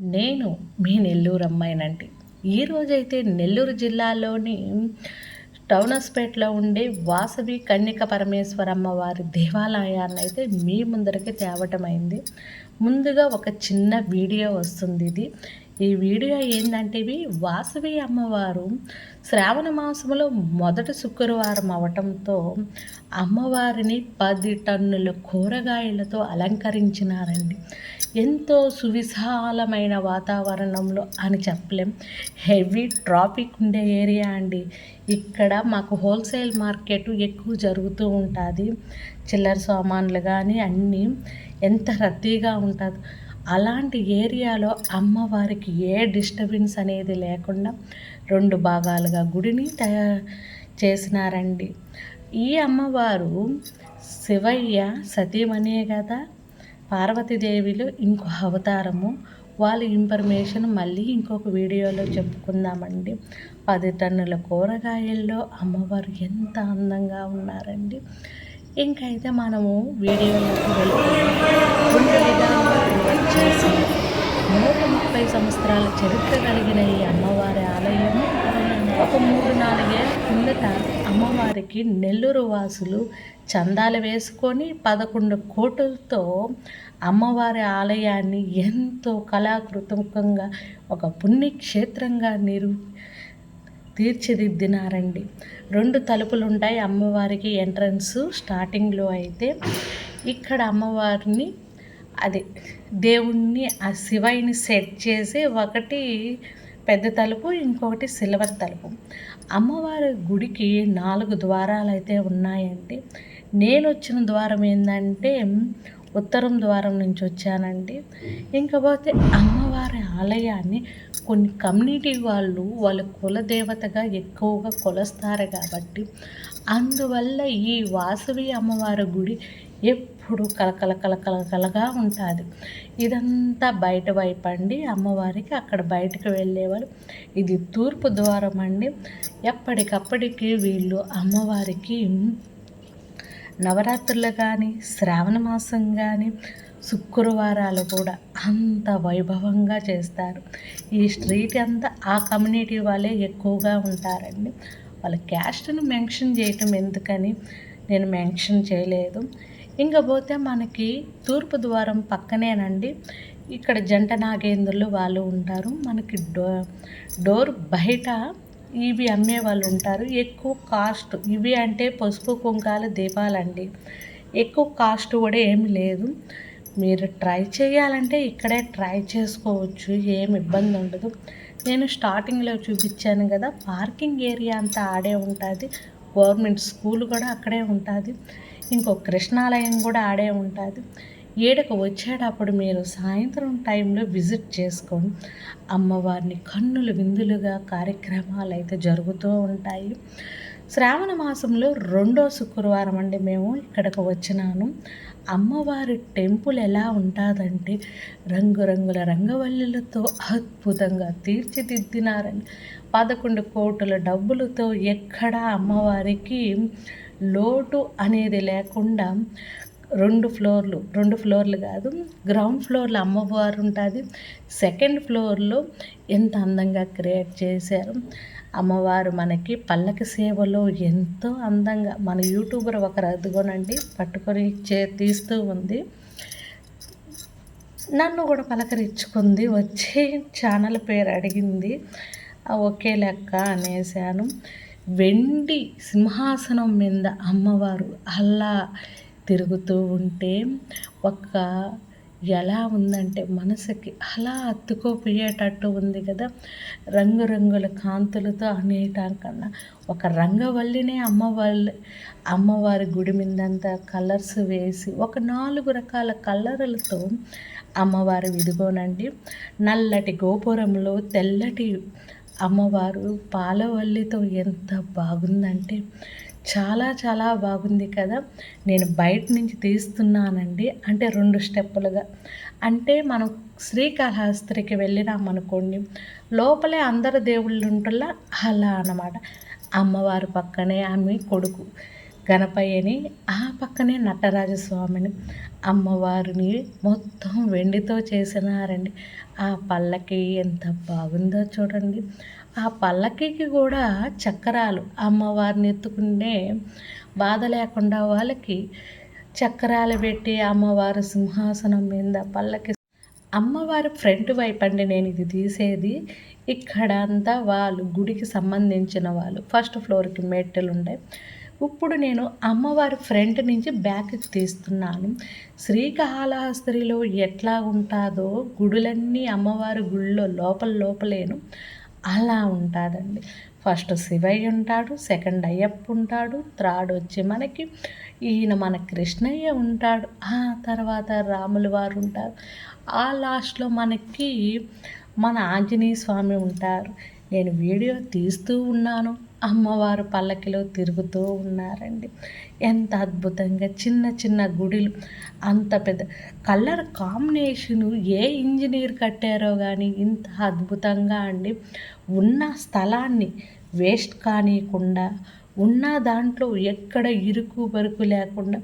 నేను మీ నెల్లూరు అమ్మాయినండి ఈరోజైతే నెల్లూరు జిల్లాలోని టౌనస్పేట్లో ఉండే వాసవి కన్యక పరమేశ్వరమ్మ వారి దేవాలయాన్ని అయితే మీ ముందరికి తేవటమైంది ముందుగా ఒక చిన్న వీడియో వస్తుంది ఇది. ఈ వీడియో ఏంటంటే ఇవి వాసవి అమ్మవారు శ్రావణ మాసంలో మొదటి శుక్రవారం అవటంతో అమ్మవారిని పది టన్నుల కూరగాయలతో అలంకరించినారండి. ఎంతో సువిశాలమైన వాతావరణంలో అని చెప్పలేం. హెవీ ట్రాఫిక్ ఉండే ఏరియా అండి. ఇక్కడ మాకు హోల్సేల్ మార్కెట్ ఎక్కువ జరుగుతూ ఉంటుంది. చిల్లర సామాన్లు కానీ అన్నీ ఎంత రద్దీగా ఉంటుంది. అలాంటి ఏరియాలో అమ్మవారికి ఏ డిస్టర్బెన్స్ అనేది లేకుండా రెండు భాగాలుగా గుడిని తయారు చేసినారండి. ఈ అమ్మవారు శివయ్య సతీమణే కదా? పార్వతీదేవిలో ఇంకో అవతారము. వాళ్ళ ఇన్ఫర్మేషన్ మళ్ళీ ఇంకొక వీడియోలో చెప్పుకుందామండి. పది టన్నుల కూరగాయల్లో అమ్మవారు ఎంత అందంగా ఉన్నారండి. ఇంకైతే మనము వీడియోలోకి వచ్చేసి నూట ముప్పై సంవత్సరాల చరిత్ర కలిగిన ఈ అమ్మవారి ఆలయము. ఒక మూడు నాలుగేళ్ళ కిందట అమ్మవారికి నెల్లూరు వాసులు చందాలు వేసుకొని పదకొండు కోట్లతో అమ్మవారి ఆలయాన్ని ఎంతో కళాకృతముఖంగా ఒక పుణ్యక్షేత్రంగా నిరు తీర్చిదిద్దినారండి. రెండు తలుపులు ఉంటాయి అమ్మవారికి ఎంట్రన్స్ స్టార్టింగ్లో అయితే. ఇక్కడ అమ్మవారిని అది. దేవుణ్ణి ఆ శివాయిని సెట్ చేసి ఒకటి పెద్ద తలుపు ఇంకొకటి సిల్వర్ తలుపు. అమ్మవారి గుడికి నాలుగు ద్వారాలు అయితే ఉన్నాయండి. నేను వచ్చిన ద్వారం ఏంటంటే ఉత్తరం ద్వారం నుంచి వచ్చానండి ఇంకపోతే అమ్మవారి ఆలయాన్ని కొన్ని కమ్యూనిటీ వాళ్ళు వాళ్ళ కులదేవతగా ఎక్కువగా కొలుస్తారు కాబట్టి అందువల్ల ఈ వాసవి అమ్మవారి గుడి ఎప్పుడు ఎప్పుడు కలకల కలకలకలగా ఉంటుంది. ఇదంతా బయట వైపు అండి అమ్మవారికి అక్కడ బయటకు వెళ్ళేవాళ్ళు. ఇది తూర్పు ద్వారం అండి. ఎప్పటికప్పటికి వీళ్ళు అమ్మవారికి నవరాత్రులు కానీ శ్రావణ మాసం కానీ శుక్రవారాలు కూడా అంత వైభవంగా చేస్తారు. ఈ స్ట్రీట్ అంతా ఆ కమ్యూనిటీ వాళ్ళే ఎక్కువగా ఉంటారండి. వాళ్ళ క్యాస్ట్ను మెన్షన్ చేయటం ఎందుకని నేను మెన్షన్ చేయలేదు. ఇంకా పోతే మనకి తూర్పు ద్వారం పక్కనేనండి. ఇక్కడ జంట నాగేంద్రులు వాళ్ళు ఉంటారు. మనకి డో డోర్ బయట ఇవి అమ్మే వాళ్ళు ఉంటారు. ఎక్కువ కాస్ట్ ఇవి అంటే పసుపు కుంకాల దీపాలండి. ఎక్కువ కాస్ట్ కూడా ఏమి లేదు. మీరు ట్రై చేయాలంటే ఇక్కడే ట్రై చేసుకోవచ్చు. ఏమి ఇబ్బంది ఉండదు. నేను స్టార్టింగ్లో చూపించాను కదా పార్కింగ్ ఏరియా అంతా ఆడే ఉంటుంది. గవర్నమెంట్ స్కూల్ కూడా అక్కడే ఉంటుంది. ఇంకో కృష్ణాలయం కూడా ఆడే ఉంటుంది. ఏడకు వచ్చేటప్పుడు మీరు సాయంత్రం టైంలో విజిట్ చేసుకొని అమ్మవారిని కన్నులు విందులుగా కార్యక్రమాలు అయితే జరుగుతూ ఉంటాయి. శ్రావణ మాసంలో రెండో శుక్రవారం అండి మేము ఇక్కడికి వచ్చినాను. అమ్మవారి టెంపుల్ ఎలా ఉంటుందంటే రంగురంగుల రంగవల్లులతో అద్భుతంగా తీర్చిదిద్దినారని పదకొండు కోట్ల డబ్బులతో ఎక్కడా అమ్మవారికి లోటు అనేది లేకుండా రెండు ఫ్లోర్లు రెండు ఫ్లోర్లు కాదు గ్రౌండ్ ఫ్లోర్లో అమ్మవారు ఉంటుంది. సెకండ్ ఫ్లోర్లో ఎంత అందంగా క్రియేట్ చేశారు. అమ్మవారు మనకి పల్లకి సేవలో ఎంతో అందంగా మన యూట్యూబర్ ఒకరు అదిగోనండి పట్టుకొని చే తీస్తూ ఉంది. నన్ను కూడా పలకరించుకుంది వచ్చి ఛానల్ పేరు అడిగింది. ఒకే లెక్క అనేసాను. వెండి సింహాసనం మీద అమ్మవారు అలా తిరుగుతూ ఉంటే ఒక ఎలా ఉందంటే మనసుకి అలా అత్తుకోపోయేటట్టు ఉంది కదా. రంగురంగుల కాంతులతో అనేయటం కన్నా ఒక రంగవల్లినే అమ్మవారి అమ్మవారి గుడి మీదంతా కలర్స్ వేసి ఒక నాలుగు రకాల కలర్లతో అమ్మవారు విదిగోనండి నల్లటి గోపురంలో తెల్లటి అమ్మవారు పాలవల్లితో ఎంత బాగుందంటే చాలా చాలా బాగుంది కదా. నేను బయట నుంచి తీస్తున్నానండి. అంటే రెండు స్టెప్పులుగా. అంటే మనం శ్రీకాళహస్తికి వెళ్ళినామనుకోండి లోపలే అందరు దేవుళ్ళు ఉంటుల్లా అలా అన్నమాట. అమ్మవారి పక్కనే ఆమె కొడుకు గణపయ్యని ఆ పక్కనే నటరాజస్వామిని అమ్మవారిని మొత్తం వెండితో చేసినారండి. ఆ పల్లకి ఎంత బాగుందో చూడండి. ఆ పల్లకికి కూడా చక్రాలు. అమ్మవారిని ఎత్తుకునే బాధ లేకుండా వాళ్ళకి చక్రాలు పెట్టి అమ్మవారు సింహాసనం మీద పల్లకి అమ్మవారి ఫ్రంట్ వైపు అండి నేను ఇది తీసేది. ఇక్కడ అంతా వాళ్ళు గుడికి సంబంధించిన వాళ్ళు. ఫస్ట్ ఫ్లోర్కి మెట్టెలు ఉంటాయి ఇప్పుడు నేను అమ్మవారి ఫ్రంట్ నుంచి బ్యాక్కి తీస్తున్నాను. శ్రీకాళహస్తిలో ఎట్లా ఉంటుందో గుడులన్నీ అమ్మవారి గుళ్ళో లోపల లోపలేను. అలా ఉంటుందండి. ఫస్ట్ శివయ్య ఉంటాడు సెకండ్ అయ్యప్ప ఉంటాడు థర్డ్ వచ్చి మనకి ఈయన మన కృష్ణయ్య ఉంటాడు ఆ తర్వాత రాముల వారు ఉంటారు. ఆ లాస్ట్లో మనకి మన ఆంజనేయ స్వామి ఉంటారు. నేను వీడియో తీస్తూ ఉన్నాను. అమ్మవారు పల్లకిలో తిరుగుతూ ఉన్నారండి. ఎంత అద్భుతంగా చిన్న చిన్న గుడిలు అంత పెద్ద కలర్ కాంబినేషను ఏ ఇంజనీర్ కట్టారో కానీ ఇంత అద్భుతంగా అండి. ఉన్న స్థలాన్ని వేస్ట్ కానియకుండా ఉన్న దాంట్లో ఎక్కడ ఇరుకు బరుకు లేకుండా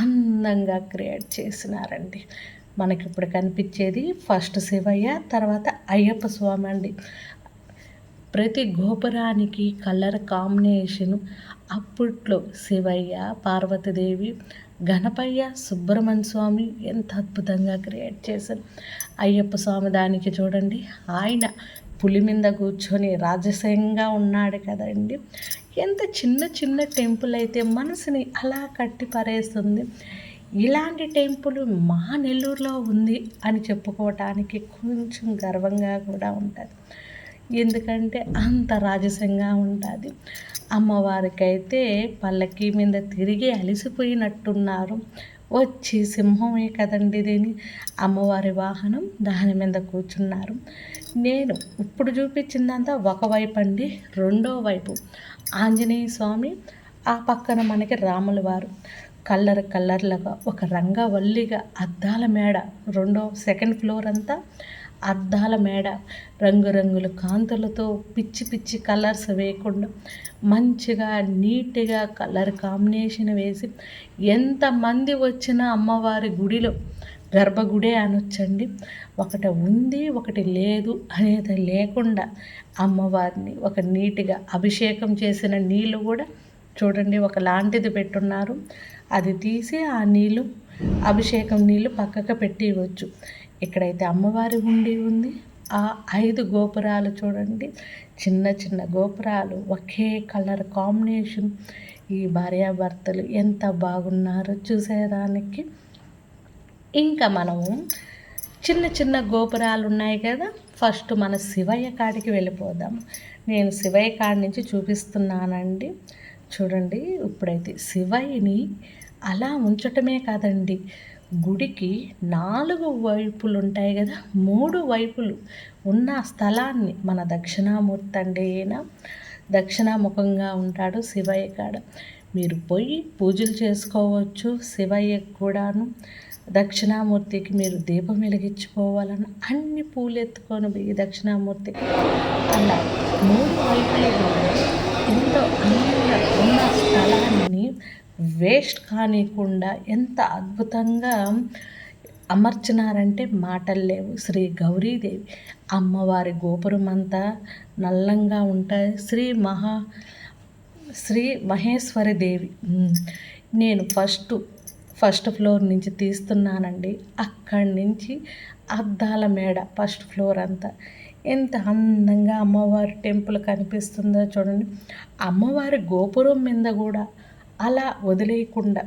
అందంగా క్రియేట్ చేసినారండి. మనకి ఇప్పుడు కనిపించేది ఫస్ట్ శివయ్య తర్వాత అయ్యప్ప స్వామి అండి. ప్రతి గోపురానికి కలర్ కాంబినేషను అప్పట్లో శివయ్య పార్వతీదేవి గణపయ్య సుబ్రహ్మణ్య స్వామి ఎంత అద్భుతంగా క్రియేట్ చేశారు. అయ్యప్ప స్వామి దానికి చూడండి ఆయన పులి మీద కూర్చొని రాజసీయంగా ఉన్నాడు కదండి. ఎంత చిన్న చిన్న టెంపుల్ అయితే మనసుని అలా కట్టి పరేస్తుంది. ఇలాంటి టెంపుల్ మా నెల్లూరులో ఉంది అని చెప్పుకోవటానికి కొంచెం గర్వంగా కూడా ఉంటుంది. ఎందుకంటే అంత రాజసంగా ఉంటుంది. అమ్మవారికైతే పల్లకి మీద తిరిగి అలిసిపోయినట్టున్నారు. వచ్చి సింహమే కదండి దీని? అమ్మవారి వాహనం దాని మీద కూర్చున్నారు. నేను ఇప్పుడు చూపించిందంతా ఒకవైపు అండి రెండో వైపు. ఆంజనేయ స్వామి ఆ పక్కన మనకి రాముల వారు. కలర్ కలర్లుగా ఒక రంగవల్లిగా అద్దాల మేడ రెండో సెకండ్ ఫ్లోర్ అంతా అద్దాల మేడ రంగురంగుల కాంతులతో పిచ్చి పిచ్చి కలర్స్ వేయకుండా మంచిగా నీట్గా కలర్ కాంబినేషన్ వేసి ఎంతమంది వచ్చినా అమ్మవారి గుడిలో గర్భగుడే అనొచ్చండి. ఒకటి ఉంది ఒకటి లేదు అనేది లేకుండా అమ్మవారిని ఒక నీట్గా అభిషేకం చేసిన నీళ్ళు కూడా చూడండి ఒక లాంటిది పెట్టున్నారు. అది తీసి ఆ నీళ్ళు అభిషేకం నీళ్ళు పక్కకు పెట్టివచ్చు. ఇక్కడైతే అమ్మవారి ఉండి ఉంది ఆ ఐదు గోపురాలు చూడండి. చిన్న చిన్న గోపురాలు ఒకే కలర్ కాంబినేషన్. ఈ భార్యాభర్తలు ఎంత బాగున్నారో చూసేదానికి. ఇంకా మనము చిన్న చిన్న గోపురాలు ఉన్నాయి కదా ఫస్ట్ మన శివయ్య కాడికి వెళ్ళిపోదాం. నేను శివయ్య కాడి నుంచి చూపిస్తున్నానండి. చూడండి ఇప్పుడైతే శివయ్యని అలా ఉంచటమే కాదండి. గుడికి నాలుగు వైపులు ఉంటాయి కదా మూడు వైపులు ఉన్న స్థలాన్ని. మన దక్షిణామూర్తి అంటే దక్షిణాముఖంగా ఉంటాడు శివయ్య కాడ. మీరు పోయి పూజలు చేసుకోవచ్చు శివయ్య కూడాను. దక్షిణామూర్తికి మీరు దీపం వెలిగించుకోవాలని అన్ని పూలు ఎత్తుకొని పోయి దక్షిణామూర్తికి అలా మూడు వైపులు ఎంతో అందంగా ఉన్న స్థలాన్ని వేస్ట్ కానికుండా ఎంత అద్భుతంగా అమర్చినారంటే మాటలు లేవు. శ్రీ గౌరీదేవి అమ్మవారి గోపురం అంతా నల్లంగా ఉంటాయి. శ్రీ మహా శ్రీ మహేశ్వరి దేవి. నేను ఫస్ట్ ఫస్ట్ ఫ్లోర్ నుంచి తీస్తున్నానండి. అక్కడి నుంచి అద్దాల మేడ ఫస్ట్ ఫ్లోర్ అంతా. ఎంత అందంగా అమ్మవారి టెంపుల్ కనిపిస్తుందో చూడండి. అమ్మవారి గోపురం మీద కూడా అలా వదిలేయకుండా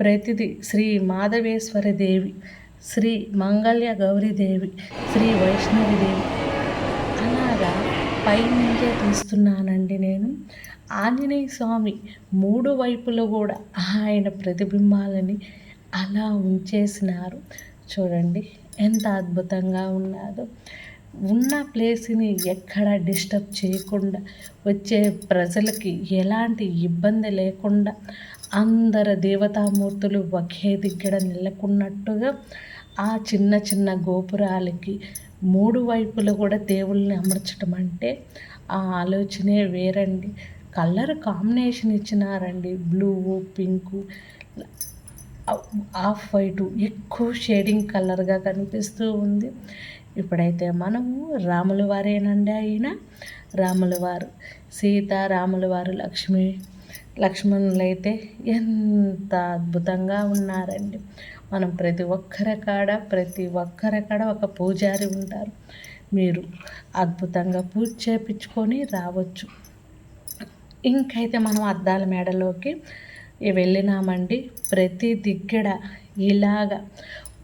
ప్రతిదీ శ్రీ మాధవేశ్వరి దేవి శ్రీ మంగళ్య గౌరీదేవి శ్రీ వైష్ణవిదేవి అలాగా పైనుంచే తీస్తున్నానండి నేను. ఆంజనేయ స్వామి మూడు వైపులు కూడా ఆయన ప్రతిబింబాలని అలా ఉంచేసినారు. చూడండి ఎంత అద్భుతంగా ఉన్నాదో. ఉన్న ప్లేస్ని ఎక్కడ డిస్టర్బ్ చేయకుండా వచ్చే ప్రజలకి ఎలాంటి ఇబ్బంది లేకుండా అందరు దేవతామూర్తులు ఒకే దగ్గర నెలకొన్నట్టుగా ఆ చిన్న చిన్న గోపురాలకి మూడు వైపులు కూడా దేవుళ్ళని అమర్చడం అంటే ఆ ఆలోచనే వేరండి. కలర్ కాంబినేషన్ ఇచ్చినారండి. బ్లూ పింకు ఆఫ్ వైటు ఎక్కువ షేడింగ్ కలర్గా కనిపిస్తూ ఉంది. ఇప్పుడైతే మనము రాముల వారేనండి ఆయన. రాముల వారు సీత రాముల వారు లక్ష్మి లక్ష్మణులు అయితే ఎంత అద్భుతంగా ఉన్నారండి. మనం ప్రతి ఒక్కరి కాడ ప్రతి ఒక్కరి కాడ ఒక పూజారి ఉంటారు. మీరు అద్భుతంగా పూజ చేపించుకొని రావచ్చు. ఇంకైతే మనం అద్దాల మేడలోకి వెళ్ళినామండి. ప్రతి దిగ్గడ ఇలాగ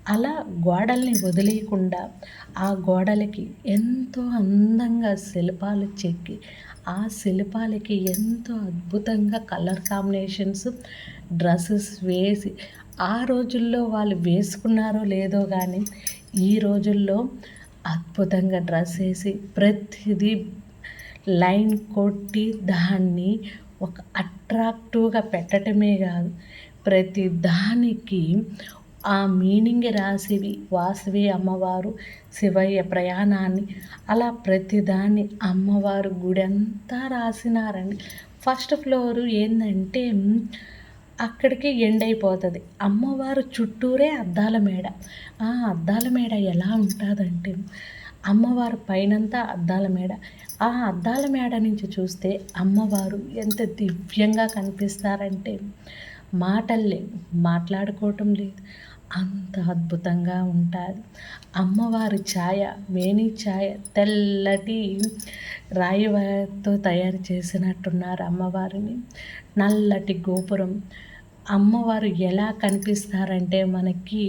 అలా గోడల్ని వదిలేయకుండా ఆ గోడలకి ఎంతో అందంగా శిల్పాలు చెక్కి ఆ శిల్పాలకి ఎంతో అద్భుతంగా కలర్ కాంబినేషన్స్ డ్రెస్సెస్ వేసి ఆ రోజుల్లో వాళ్ళు వేసుకున్నారో లేదో కానీ ఈ రోజుల్లో అద్భుతంగా డ్రెస్ వేసి ప్రతిదీ లైన్ కొట్టి దాన్ని ఒక అట్రాక్టివ్గా పెట్టడమే కాదు ప్రతి దానికి ఆ మీనింగ్ రాసివి. వాసవి అమ్మవారు శివయ్య ప్రయాణాన్ని అలా ప్రతిదాన్ని అమ్మవారు గుడి అంతా రాసినారండి. ఫస్ట్ ఫ్లోరు ఏంటంటే అక్కడికి ఎండ్ అయిపోతుంది. అమ్మవారు చుట్టూరే అద్దాల మేడ. ఆ అద్దాల మేడ ఎలా ఉంటుందంటే అమ్మవారు పైనంతా అద్దాల మేడ. ఆ అద్దాల మేడ నుంచి చూస్తే అమ్మవారు ఎంత దివ్యంగా కనిపిస్తారంటే మాటల్లే మాట్లాడుకోవటం లేదు. అంత అద్భుతంగా ఉంటుంది అమ్మవారి ఛాయ వేణి ఛాయ తెల్లటి రాయితో తయారు చేసినట్టున్నారు అమ్మవారిని. నల్లటి గోపురం. అమ్మవారు ఎలా కనిపిస్తారంటే మనకి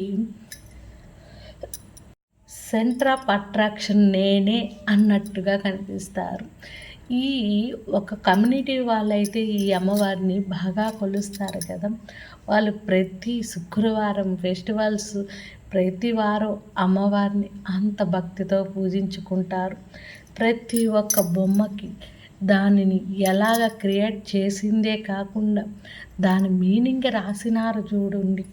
సెంటర్ ఆఫ్ అట్రాక్షన్ నేనే అన్నట్టుగా కనిపిస్తారు. ఈ ఒక కమ్యూనిటీ వాళ్ళైతే ఈ అమ్మవారిని బాగా కొలుస్తారు కదా. వాళ్ళు ప్రతి శుక్రవారం ఫెస్టివల్స్ ప్రతి వారం అమ్మవారిని అంత భక్తితో పూజించుకుంటారు. ప్రతి ఒక్క బొమ్మకి దానిని ఎలాగ క్రియేట్ చేసిందే కాకుండా దాని మీనింగ్ రాసినారు చూడండి.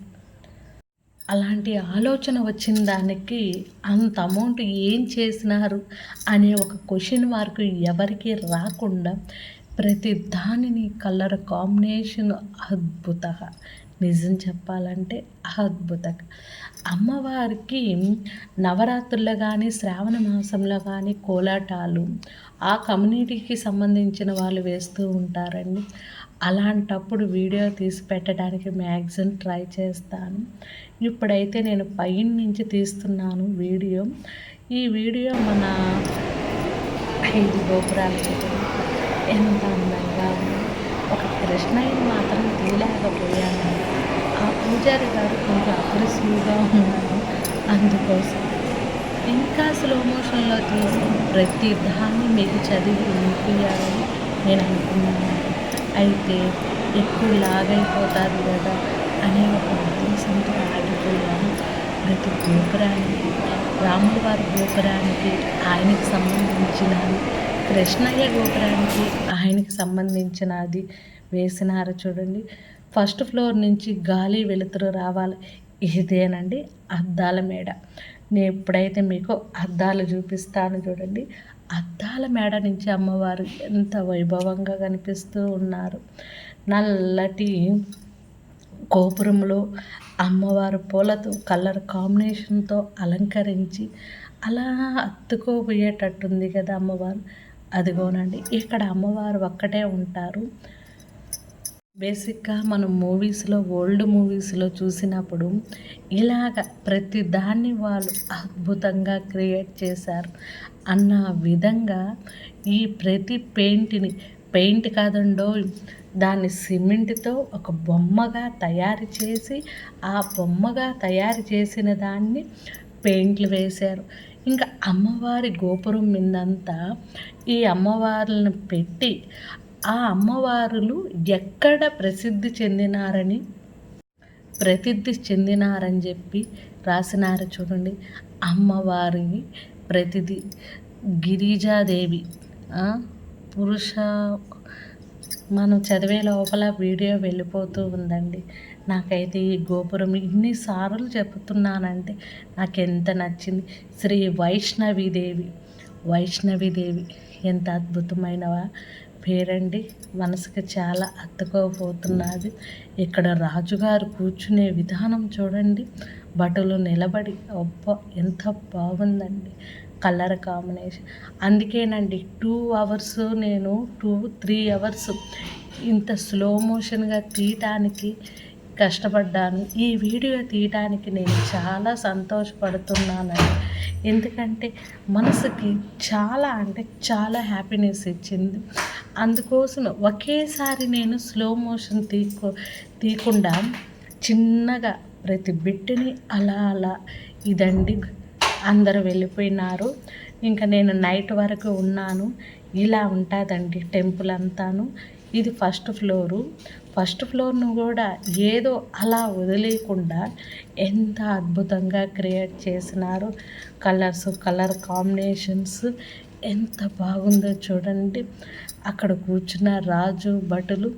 అలాంటి ఆలోచన వచ్చిన దానికి అంత అమౌంట్ ఏం చేసినారు అనే ఒక క్వశ్చన్ మార్క్ ఎవరికి రాకుండా ప్రతి దానిని కలర్ కాంబినేషన్ అద్భుత నిజం చెప్పాలంటే అద్భుత అమ్మవారికి నవరాత్రుల్లో కానీ శ్రావణ మాసంలో కానీ కోలాటాలు ఆ కమ్యూనిటీకి సంబంధించిన వాళ్ళు వేస్తూ ఉంటారండి. అలాంటప్పుడు వీడియో తీసి పెట్టడానికి మ్యాక్సిమం ట్రై చేస్తాను. ఇప్పుడైతే నేను పైన నుంచి తీస్తున్నాను వీడియో. ఈ వీడియో మన ఐదు గోపురాలు ఎంత అందంగా ఉంది. ఒక కృష్ణయ్య మాత్రం తీయలేకపోయాను. పూజారి గారు కొంచెం అగ్రెసివ్గా ఉన్నారు. అందుకోసం ఇంకా స్లో మోషన్లో తీసి ప్రతి దాన్ని మీకు చదివి వినిపించాలని నేను అనుకున్నాను. అయితే ఎక్కువ లాగైపోతుంది కదా అనే ఒక ఉద్దేశంతో ఆగిపోయాను. ప్రతి గోపురానికి రాముడి వారి గోపురానికి ఆయనకి సంబంధించినది కృష్ణయ్య గోపురానికి ఆయనకి సంబంధించినది వేసినారు చూడండి. ఫస్ట్ ఫ్లోర్ నుంచి గాలి వెలుతురు రావాలి. ఇదేనండి అద్దాల మేడ. నేను ఎప్పుడైతే మీకు అద్దాలు చూపిస్తాను చూడండి అద్దాల మేడ నుంచి అమ్మవారు ఎంత వైభవంగా కనిపిస్తూ ఉన్నారు. నల్లటి గోపురంలో అమ్మవారు పూలతో కలర్ కాంబినేషన్తో అలంకరించి అలా అత్తుకోపోయేటట్టుంది కదా అమ్మవారు. అదిగోనండి ఇక్కడ అమ్మవారు ఒక్కటే ఉంటారు. బేసిక్గా మనం మూవీస్లో ఓల్డ్ మూవీస్లో చూసినప్పుడు ఇలాగ ప్రతి దాన్ని వాళ్ళు అద్భుతంగా క్రియేట్ చేశారు అన్న విధంగా ఈ ప్రతి పెయింట్ని పెయింట్ కాదండో దాన్ని సిమెంట్తో ఒక బొమ్మగా తయారు చేసి ఆ బొమ్మగా తయారు చేసిన దాన్ని పెయింట్లు వేశారు. ఇంకా అమ్మవారి గోపురం మీదంతా ఈ అమ్మవార్లను పెట్టి ఆ అమ్మవారులు ఎక్కడ ప్రసిద్ధి చెందినారని ప్రసిద్ధి చెందినారని చెప్పి రాసినారు చూడండి. అమ్మవారి ప్రతిది గిరిజాదేవి పురుష మనం చదివే లోపల వీడియో వెళ్ళిపోతూ ఉందండి. నాకైతే ఈ గోపురం ఇన్నిసార్లు చెప్తున్నానంటే నాకు ఎంత నచ్చింది. శ్రీ వైష్ణవీదేవి వైష్ణవీదేవి ఎంత అద్భుతమైనవా? పేరండి. మనసుకి చాలా అత్తుకోపోతున్నది ఇక్కడ రాజుగారు కూర్చునే విధానం చూడండి. బటులు నిలబడి అబ్బ ఎంత బాగుందండి. Colour combination. అందుకేనండి టూ అవర్స్ నేను టూ త్రీ అవర్స్ ఇంత స్లో మోషన్గా తీయటానికి కష్టపడ్డాను. ఈ వీడియో తీయటానికి నేను చాలా సంతోషపడుతున్నానండి. ఎందుకంటే మనసుకి చాలా అంటే చాలా హ్యాపీనెస్ ఇచ్చింది. అందుకోసం ఒకేసారి నేను స్లో మోషన్ తీకు తీయకుండా చిన్నగా ప్రతి బిట్టుని అలా అలా ఇదండి. అందరూ వెళ్ళిపోయినారు. ఇంకా నేను నైట్ వరకు ఉన్నాను. ఇలా ఉంటుందండి టెంపుల్ అంతాను. ఇది ఫస్ట్ ఫ్లోరు ఫస్ట్ ఫ్లోర్ను కూడా ఏదో అలా వదిలేయకుండా ఎంత అద్భుతంగా క్రియేట్ చేసినారు. కలర్స్ కలర్ కాంబినేషన్స్ ఎంత బాగుందో చూడండి. అక్కడ కూర్చున్న రాజు భటులు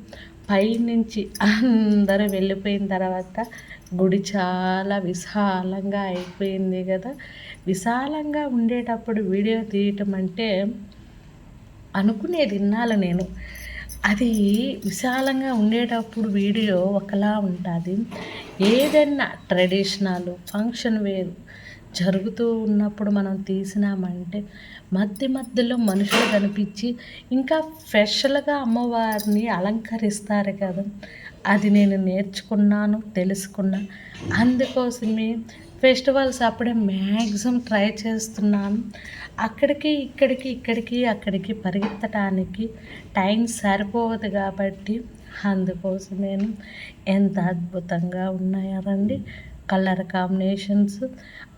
పైనుంచి అందరూ వెళ్ళిపోయిన తర్వాత గుడి చాలా విశాలంగా అయిపోయింది కదా. విశాలంగా ఉండేటప్పుడు వీడియో తీయటం అంటే అనుకునేది విన్నాను నేను. అది విశాలంగా ఉండేటప్పుడు వీడియో ఒకలా ఉంటుంది. ఏదైనా ట్రెడిషనల్ ఫంక్షన్ వేరు జరుగుతూ ఉన్నప్పుడు మనం తీసినామంటే మధ్య మధ్యలో మనుషులు కనిపించి ఇంకా స్పెషల్గా అమ్మవారిని అలంకరిస్తారు కదా. అది నేను నేర్చుకున్నాను తెలుసుకున్నా. అందుకోసమే ఫెస్టివల్స్ అప్పుడే మ్యాక్సిమం ట్రై చేస్తున్నాను అక్కడికి ఇక్కడికి ఇక్కడికి అక్కడికి పరిగెత్తడానికి టైం సరిపోదు కాబట్టి అందుకోసం నేను ఎంత అద్భుతంగా ఉన్నాయారండి కలర్ కాంబినేషన్స్.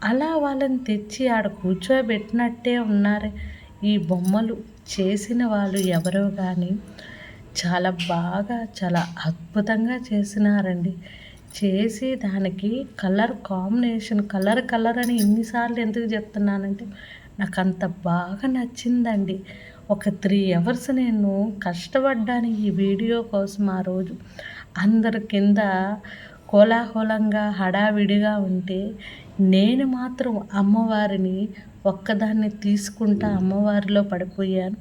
అలా వాళ్ళని తెచ్చి ఆడ కూర్చోబెట్టినట్టే ఉన్నారు. ఈ బొమ్మలు చేసిన వాళ్ళు ఎవరో కానీ చాలా బాగా చాలా అద్భుతంగా చేసినారండి. చేసి దానికి కలర్ కాంబినేషన్ కలర్ కలర్ అని ఇన్నిసార్లు ఎందుకు చెప్తున్నానంటే నాకు అంత బాగా నచ్చిందండి. ఒక త్రీ అవర్స్ నేను కష్టపడ్డాను ఈ వీడియో కోసం ఆ రోజు. అందరి కింద కోలాహలంగా హడావిడిగా ఉంటే నేను మాత్రం అమ్మవారిని ఒక్కదాన్ని తీసుకుంటా అమ్మవారిలో పడిపోయాను.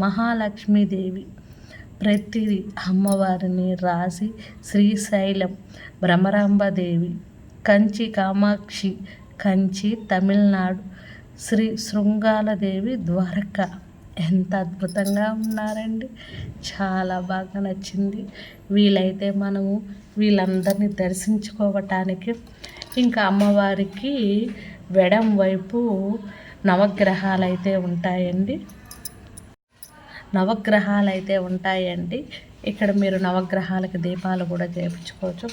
మహాలక్ష్మీదేవి ప్రతిదీ అమ్మవారిని రాసి శ్రీశైలం భ్రమరాంబదేవి కంచి కామాక్షి కంచి తమిళనాడు శ్రీ శృంగాలదేవి ద్వారక. ఎంత అద్భుతంగా ఉన్నారండి. చాలా బాగా నచ్చింది. వీలైతే మనము వీళ్ళందరినీ దర్శించుకోవటానికి ఇంకా అమ్మవారికి వెడం వైపు నవగ్రహాలు అయితే ఉంటాయండి. నవగ్రహాలు అయితే ఉంటాయండి. ఇక్కడ మీరు నవగ్రహాలకు దీపాలు కూడా చేయించుకోవచ్చు.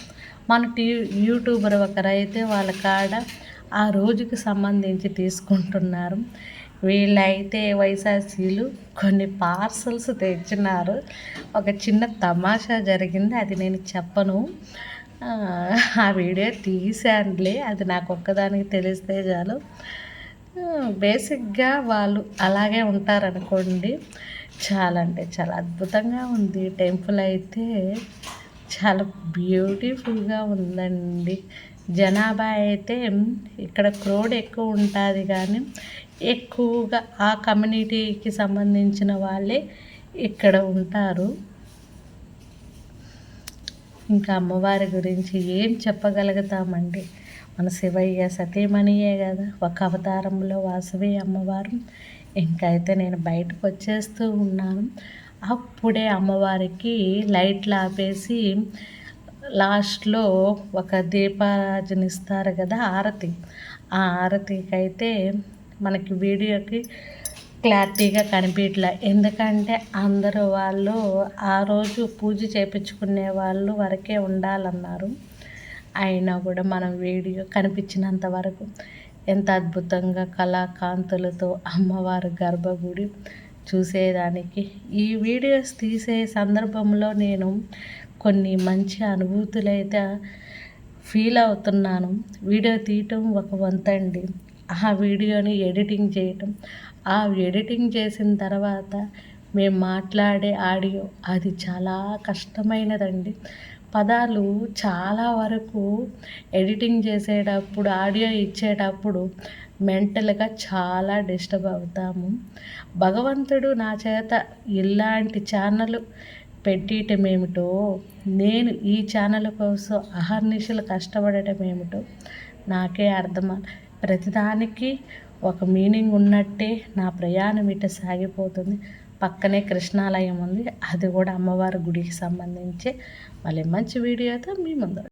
మన టీ యూట్యూబర్ ఒకరైతే వాళ్ళ కాడ ఆ రోజుకి సంబంధించి తీసుకుంటున్నారు. వీళ్ళైతే వైశాసీలు కొన్ని పార్సల్స్ తెచ్చినారు. ఒక చిన్న తమాషా జరిగింది. అది నేను చెప్పను. ఆ వీడియో తీసానులే అది నాకు ఒక్కదానికి తెలిస్తే చాలు. Hmm, బేసిక్గా వాళ్ళు అలాగే ఉంటారనుకోండి చాలా అంటే చాలా అద్భుతంగా ఉంది. టెంపుల్ అయితే చాలా బ్యూటిఫుల్గా ఉందండి. జనాభా అయితే ఇక్కడ క్రౌడ్ ఎక్కువ ఉంటుంది కానీ ఎక్కువగా ఆ కమ్యూనిటీకి సంబంధించిన వాళ్ళే ఇక్కడ ఉంటారు. ఇంకా అమ్మవారి గురించి ఏం చెప్పగలుగుతామండి? మన శివయ్య సతీమణియే కదా. ఒక అవతారంలో వాసవి అమ్మవారు. ఇంకైతే అయితే నేను బయటకు వచ్చేస్తూ ఉన్నాను. అప్పుడే అమ్మవారికి లైట్లు ఆపేసి లాస్ట్లో ఒక దీపారాజన ఇస్తారు కదా ఆరతి. ఆ ఆరతికి అయితే మనకి వీడియోకి క్లారిటీగా కనిపించలే ఎందుకంటే అందరూ వాళ్ళు ఆ రోజు పూజ చేయించుకునే వాళ్ళు వరకే ఉండాలన్నారు. అయినా కూడా మనం వీడియో కనిపించినంత వరకు ఎంత అద్భుతంగా కళాకాంతులతో అమ్మవారి గర్భగుడి చూసేదానికి. ఈ వీడియోస్ తీసే సందర్భంలో నేను కొన్ని మంచి అనుభూతులు అయితే ఫీల్ అవుతున్నాను. వీడియో తీయటం ఒక వంతండి ఆ వీడియోని ఎడిటింగ్ చేయటం. ఆ ఎడిటింగ్ చేసిన తర్వాత మేము మాట్లాడే ఆడియో అది చాలా కష్టమైనదండి. పదాలు చాలా వరకు ఎడిటింగ్ చేసేటప్పుడు ఆడియో ఇచ్చేటప్పుడు మెంటల్గా చాలా డిస్టర్బ్ అవుతాము. భగవంతుడు నా చేత ఇలాంటి ఛానల్ పెట్టడం ఏమిటో నేను ఈ ఛానల్ కోసం అహర్నిశలు కష్టపడటం ఏమిటో నాకే అర్థం ప్రతిదానికి ఒక మీనింగ్ ఉన్నట్టే నా ప్రయాణం ఇట సాగిపోతుంది. పక్కనే కృష్ణాలయం ఉంది. అది కూడా అమ్మవారి గుడికి సంబంధించి. మళ్ళీ మంచి వీడియోతో మీ ముందు